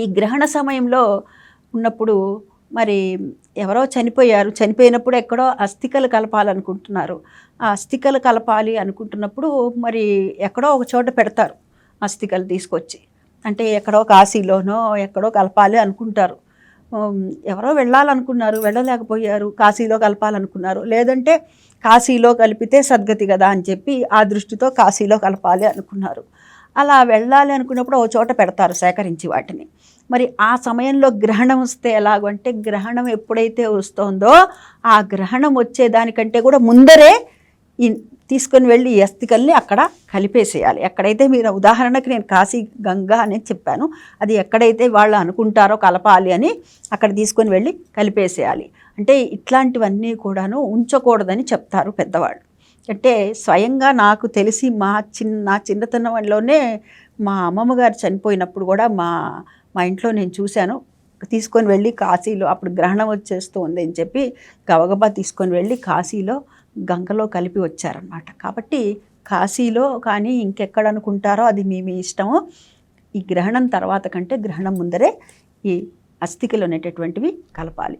ఈ గ్రహణ సమయంలో ఉన్నప్పుడు మరి ఎవరో చనిపోయారు చనిపోయినప్పుడు ఎక్కడో అస్థికలు కలపాలనుకుంటున్నారు. ఆ అస్థికలు కలపాలి అనుకుంటున్నప్పుడు మరి ఎక్కడో ఒక చోట పెడతారు అస్థికలు తీసుకొచ్చి. అంటే ఎక్కడో కాశీలోనో ఎక్కడో కలపాలి అనుకుంటారు. ఎవరో వెళ్ళాలనుకున్నారు వెళ్ళలేకపోయారు కాశీలో కలపాలనుకున్నారు. లేదంటే కాశీలో కలిపితే సద్గతి కదా అని చెప్పి ఆ దృష్టితో కాశీలో కలపాలి అనుకున్నారు. అలా వెళ్ళాలి అనుకున్నప్పుడు ఓ చోట పెడతారు సేకరించి వాటిని. మరి ఆ సమయంలో గ్రహణం వస్తే ఎలాగంటే గ్రహణం ఎప్పుడైతే వస్తుందో ఆ గ్రహణం వచ్చేదానికంటే కూడా ముందరే ఈ తీసుకొని వెళ్ళి ఈ అస్థికల్ని అక్కడ కలిపేసేయాలి. ఎక్కడైతే మీరు ఉదాహరణకి నేను కాశీ గంగా అని చెప్పాను అది ఎక్కడైతే వాళ్ళు అనుకుంటారో కలపాలి అని అక్కడ తీసుకొని వెళ్ళి కలిపేసేయాలి. అంటే ఇట్లాంటివన్నీ కూడాను ఉంచకూడదని చెప్తారు పెద్దవాళ్ళు. అంటే స్వయంగా నాకు తెలిసి మా చిన్న నా చిన్నతనంలోనే మా అమ్మమ్మ గారు చనిపోయినప్పుడు కూడా మా మా ఇంట్లో నేను చూశాను. తీసుకొని వెళ్ళి కాశీలో అప్పుడు గ్రహణం వచ్చేస్తుంది అని చెప్పి గబగబా తీసుకొని వెళ్ళి కాశీలో గంగలో కలిపి వచ్చారనమాట కాబట్టి కాశీలో కానీ ఇంకెక్కడ అనుకుంటారో అది మీ మీ ఇష్టము. ఈ గ్రహణం తర్వాత కంటే గ్రహణం ముందరే ఈ అస్థికలు అనేటటువంటివి కలపాలి.